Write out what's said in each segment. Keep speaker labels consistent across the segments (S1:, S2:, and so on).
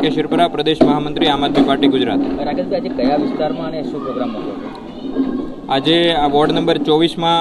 S1: રાકેશ શિરપરા પ્રદેશ મહામંત્રી આમ આદમી પાર્ટી ગુજરાત.
S2: રાકેશભાઈ આજે કયા વિસ્તારમાં અને શું પ્રોગ્રામ
S1: આજે આ વોર્ડ નંબર ચોવીસમાં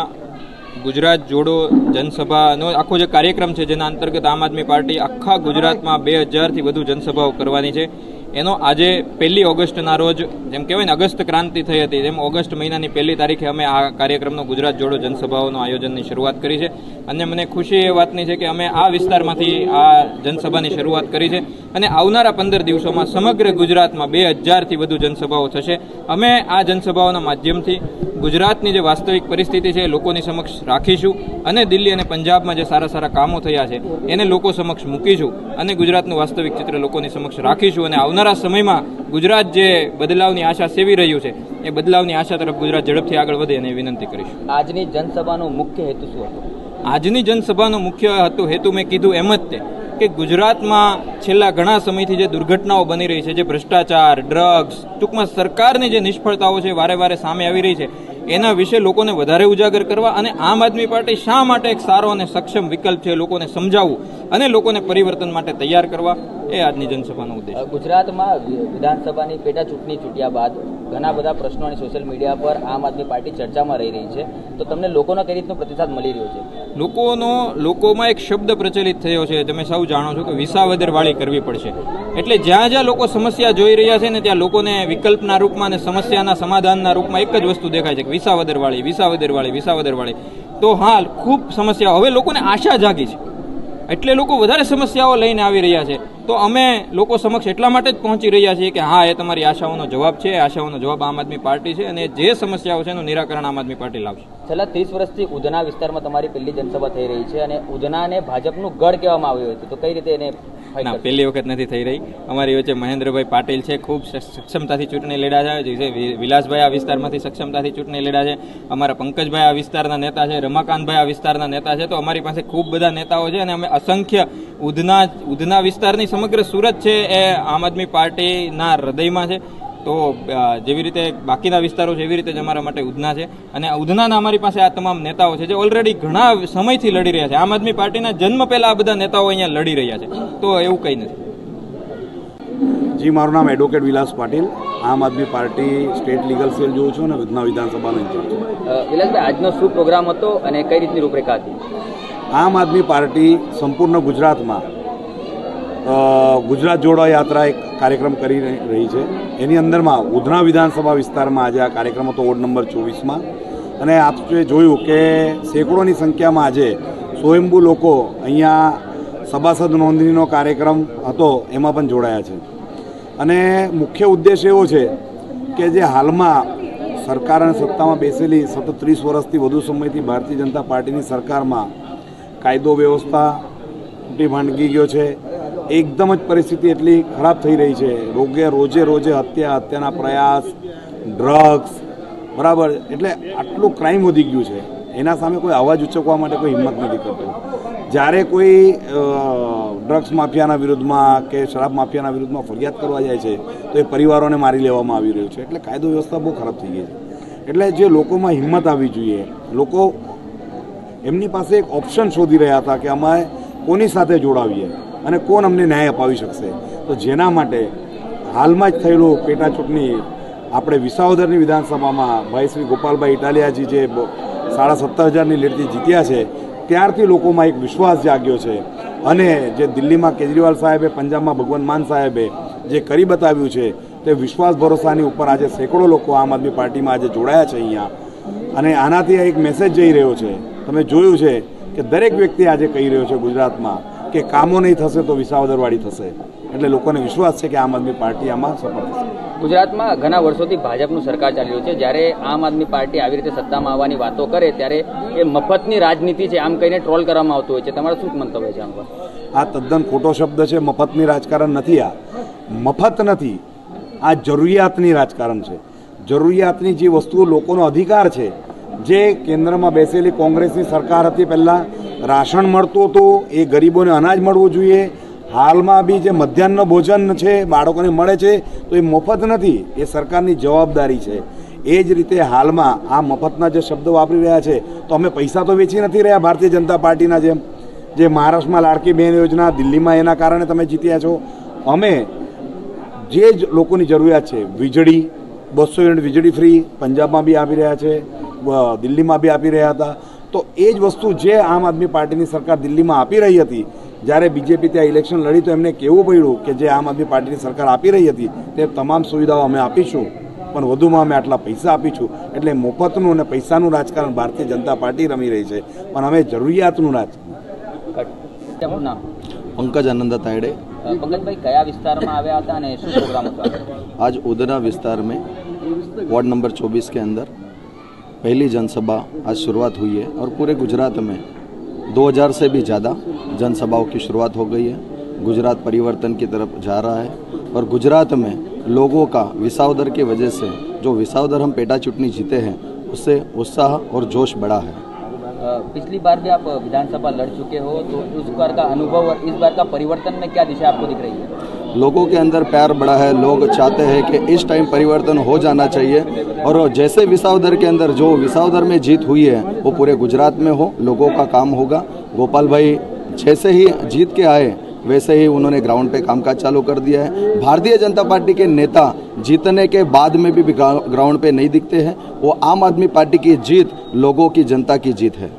S1: ગુજરાત જોડો જનસભાનો આખો જે કાર્યક્રમ છે જેના અંતર્ગત આમ આદમી પાર્ટી આખા ગુજરાતમાં બે હજારથી વધુ જનસભાઓ કરવાની છે. એનો આજે પહેલી ઓગસ્ટના રોજ, જેમ કહેવાય ને, અગસ્ત ક્રાંતિ થઈ હતી, તેમ ઓગસ્ટ મહિનાની પહેલી તારીખે અમે આ કાર્યક્રમનો ગુજરાત જોડો જનસભાઓનો આયોજનની શરૂઆત કરી છે. અને મને ખુશી એ વાતની છે કે અમે આ વિસ્તારમાંથી આ જનસભાની શરૂઆત કરી છે. અને આવનારા પંદર દિવસોમાં સમગ્ર ગુજરાતમાં બે હજારથી વધુ જનસભાઓ થશે. અમે આ જનસભાઓના માધ્યમથી ગુજરાતની જે વાસ્તવિક પરિસ્થિતિ છે લોકોની સમક્ષ રાખીશું અને દિલ્હી અને પંજાબમાં જે સારા સારા કામો થયા છે, એને લોકો સમક્ષ મૂકીશું અને ગુજરાતનું વાસ્તવિક ચિત્ર લોકોની સમક્ષ રાખીશું અને આવનારા સમયમાં ગુજરાત જે બદલાવની આશા સેવી રહ્યું છે એ બદલાવની આશા તરફ ગુજરાત ઝડપથી આગળ વધે એની વિનંતી કરીશ.
S2: આજની જનસભાનો મુખ્ય હેતુ શું હતો?
S1: આજની જનસભાનો મુખ્ય હતો હેતુ મેં કીધું એમ જ તે કે ગુજરાતમાં છેલ્લા ઘણા સમયથી જે દુર્ઘટનાઓ બની રહી છે જે ભ્રષ્ટાચાર ડ્રગ્સ ટૂંકમાં સરકારની જે નિષ્ફળતાઓ છે વારે વારે સામે આવી રહી છે એના વિશે લોકોને વધારે ઉજાગર કરવા અને આમ આદમી પાર્ટી શા માટે એક સારો અને સક્ષમ વિકલ્પ છે લોકોને સમજાવવું અને લોકોને પરિવર્તન માટે તૈયાર કરવા? એ આજની જનસભાનો ઉદ્દેશ.
S2: ગુજરાતમાં વિધાનસભાની પેટા ચૂંટણી ચૂંટ્યા બાદ ઘણા બધા પ્રશ્નો અને સોશિયલ મીડિયા પર આમ આદમી પાર્ટી ચર્ચામાં રહી રહી છે. તો તમને લોકોનો કઈ રીતનો પ્રતિસાદ મળી રહ્યો છે?
S1: લોકોનો લોકોમાં એક શબ્દ પ્રચલિત થયો છે તમે સૌ જાણો છો કે વિસાવદરવાળી કરવી પડશે. એટલે જ્યાં જ્યાં લોકો સમસ્યા જોઈ રહ્યા છે ને ત્યાં લોકોને વિકલ્પના રૂપમાં અને સમસ્યાના સમાધાનના રૂપમાં એક જ વસ્તુ દેખાય છે કે વિસાવદરવાળી વિસાવદરવાળી વિસાવદરવાળી વિસાવદર વાળી. તો હાલ ખૂબ સમસ્યાઓ. હવે લોકોને આશા જાગી છે. એટલે લોકો વધારે સમસ્યાઓ લઈને આવી રહ્યા છે. તો અમે લોકો સમક્ષ એટલા માટે જ પહોંચી રહ્યા છીએ કે હા, એ તમારી આશાઓનો જવાબ છે આશાઓનો જવાબ આમ આદમી પાર્ટી છે અને જે સમસ્યાઓ છે એનું નિરાકરણ આમ આદમી પાર્ટી લાવશે.
S2: છેલ્લા ત્રીસ વર્ષથી ઉધના વિસ્તારમાં તમારી પહેલી જનસભા થઈ રહી છે અને ઉધનાને ભાજપનું ગઢ કહેવામાં આવ્યું હતું. તો કઈ રીતે એને
S1: ના પહેલી વખત નથી થઈ રહી. અમારી વચ્ચે મહેન્દ્રભાઈ પાટીલ છે ખૂબ સક્ષમતાથી ચૂંટણી લડ્યા છે. વિલાસભાઈ આ વિસ્તારમાંથી સક્ષમતાથી ચૂંટણી લડ્યા છે. અમારા પંકજભાઈ આ વિસ્તારના નેતા છે રમાકાંતભાઈ આ વિસ્તારના નેતા છે. તો અમારી પાસે ખૂબ બધા નેતાઓ છે અને અમે અસંખ્ય ઉધના ઉધના વિસ્તારની સમગ્ર સુરત છે એ આમ આદમી પાર્ટીના હૃદયમાં છે. તો જેવી રીતે બાકીના વિસ્તારો છે એવી રીતે જ અમારા માટે ઉધના છે. અને ઉધનાના અમારી પાસે આ તમામ નેતાઓ છે જે ઓલરેડી ઘણા સમયથી લડી રહ્યા છે. આમ આદમી પાર્ટીના જન્મ પહેલા આ બધા નેતાઓ અહીંયા લડી રહ્યા છે. તો એવું કંઈ નથી.
S3: જી મારું નામ advocate Vilas Patil. Aam Aadmi party state legal cell જોઉં છું અને ઉધના વિધાનસભાનો ઇન્ચાર્જ છું.
S2: વિલાસભાઈ આજનો શું પ્રોગ્રામ હતો અને કઈ રીતની રૂપરેખા હતી?
S3: આમ આદમી પાર્ટી સંપૂર્ણ ગુજરાતમાં ગુજરાત જોડો યાત્રા એક કાર્યક્રમ કરી રહી- છે. એની અંદરમાં ઉધના વિધાનસભા વિસ્તારમાં આજે આ કાર્યક્રમ હતો, વોર્ડ નંબર ચોવીસમાં. અને આપે જોયું કે સેંકડોની સંખ્યામાં આજે સ્વયંભૂ લોકો અહીંયા સભાસદ નોંધણીનો કાર્યક્રમ હતો, એમાં પણ જોડાયા છે. અને મુખ્ય ઉદ્દેશ એવો છે કે જે હાલમાં સરકાર અને સત્તામાં બેસેલી સતત ત્રીસ વર્ષથી વધુ સમયથી ભારતીય જનતા પાર્ટીની સરકારમાં કાયદો વ્યવસ્થા તૂટી ભાંગી ગયો છે. એકદમ જ પરિસ્થિતિ એટલી ખરાબ થઈ રહી છે. રોગે રોજે રોજે હત્યા, હત્યાના પ્રયાસ ડ્રગ્સ બરાબર. એટલે આટલું ક્રાઇમ વધી ગયું છે. એના સામે કોઈ અવાજ ઉચકવા માટે કોઈ હિંમત નથી કરતું. જ્યારે કોઈ ડ્રગ્સ માફિયાના વિરુદ્ધમાં કે શરાબ માફિયાના વિરુદ્ધમાં ફરિયાદ કરવા જાય છે, તો એ પરિવારોને મારી લેવામાં આવી રહ્યું છે. એટલે કાયદો વ્યવસ્થા બહુ ખરાબ થઈ ગઈ છે. એટલે જે લોકોમાં હિંમત આવવી જોઈએ, લોકો એમની પાસે એક ઓપ્શન શોધી રહ્યા હતા કે અમે કોની સાથે જોડાવીએ? અને કોણ અમને ન્યાય અપાવી શકશે? તો જેના માટે હાલમાં જ થયેલું પેટા ચૂંટણી આપણે વિસાવદરની વિધાનસભામાં ભાઈ શ્રી ગોપાલભાઈ ઇટાલિયાજી જે સાડા સત્તર હજારની લીડથી જીત્યા છે, ત્યારથી લોકોમાં એક વિશ્વાસ જાગ્યો છે. અને જે દિલ્હીમાં કેજરીવાલ સાહેબે, પંજાબમાં ભગવાન માન સાહેબે જે કરી બતાવ્યું છે, તે વિશ્વાસ ભરોસાની ઉપર આજે સેંકડો લોકો આમ આદમી પાર્ટીમાં આજે જોડાયા છે અહીંયા. અને આનાથી એક મેસેજ જઈ રહ્યો છે. તમે જોયું છે કે દરેક વ્યક્તિ આજે કહી રહ્યો છે ગુજરાતમાં કે કામો નહીં થશે તો વિસાવદરવાળી થશે. એટલે લોકોને વિશ્વાસ છે કે આમ આદમી પાર્ટી આમાં સફળ થશે.
S2: ગુજરાતમાં ઘણા વર્ષોથી ભાજપનું સરકાર ચાલી રહ્યું છે. જ્યારે આમ આદમી પાર્ટી આવી રીતે સત્તામાં આવવાની વાતો કરે ત્યારે એ મફતની રાજનીતિ છે આમ કહીને ટ્રોલ કરવામાં આવતું હોય છે. તમારું શું મંતવ્ય છે આમ પર?
S3: આ તદ્દન ખોટો શબ્દ છે. મફતની રાજકારણ નથી આ. મફત નથી. આ જરૂરિયાતની રાજકારણ છે. જરૂરિયાતની જે વસ્તુઓ લોકોનો અધિકાર છે જે કેન્દ્રમાં બેસેલી કોંગ્રેસની સરકાર હતી પહેલાં રાશન મળતું હતું, એ ગરીબોને અનાજ મળવું જોઈએ. હાલમાં બી જે મધ્યાહન ભોજન છે, બાળકોને મળે છે, તો એ મફત નથી, એ સરકારની જવાબદારી છે. એ જ રીતે હાલમાં આ મફતના જે શબ્દો વાપરી રહ્યા છે, તો અમે પૈસા તો વેચી નથી રહ્યા ભારતીય જનતા પાર્ટીના જેમ. જે મહારાષ્ટ્રમાં લાડકી બહેન યોજના, દિલ્હીમાં એના કારણે તમે જીત્યા છો. અમે જે જ લોકોની જરૂરિયાત છે, વીજળી, બસો યુનિટ વીજળી ફ્રી, પંજાબમાં બી આપી રહ્યા છે દિલ્હીમાં બી આપી રહ્યા હતા. તો એ જ વસ્તુ જે આમ આદમી પાર્ટીની સરકાર દિલ્હીમાં આપી રહી હતી જ્યારે બીજેપી ત્યાં ઇલેક્શન લડી તો એમને કેવું પડ્યું કે જે આમ આદમી પાર્ટીની સરકાર આપી રહી હતી તે તમામ સુવિધાઓ અમે આપીશું. પણ વધુમાં અમે આટલા પૈસા આપીશું. એટલે મફતનું અને પૈસાનું રાજકારણ ભારતીય જનતા પાર્ટી રમી રહી છે. પણ અમે જરૂરિયાતનું
S4: રાજકારણ પંકજ
S2: આનંદ તાયડે. કયા વિસ્તારમાં આવ્યા
S4: આજ ઉદના વિસ્તાર મેં વોર્ડ નંબર ચોબીસ કે અંદર. पहली जनसभा आज शुरुआत हुई है और पूरे गुजरात में 2000 से भी ज़्यादा जनसभाओं की शुरुआत हो गई है। गुजरात परिवर्तन की तरफ़ जा रहा है और गुजरात में लोगों का विसावदर की वजह से जो विसावदर हम पेटा चुटनी जीते हैं, उससे उत्साह और जोश बढ़ा है।
S2: पिछली बार भी आप विधानसभा लड़ चुके हो तो उस बार का अनुभव और इस बार का परिवर्तन में क्या दिशा आपको दिख रही है?
S4: लोगों के अंदर प्यार बढ़ा है। लोग चाहते हैं कि इस टाइम परिवर्तन हो जाना चाहिए। और जैसे विसावदर के अंदर जो विसावदर में जीत हुई है, वो पूरे गुजरात में हो, लोगों का काम होगा। गोपाल भाई जैसे ही जीत के आए, वैसे ही उन्होंने ग्राउंड पे कामकाज चालू कर दिया है। भारतीय जनता पार्टी के नेता जीतने के बाद में भी ग्राउंड पे नहीं दिखते हैं। वो आम आदमी पार्टी की जीत, लोगों की जनता की जीत है।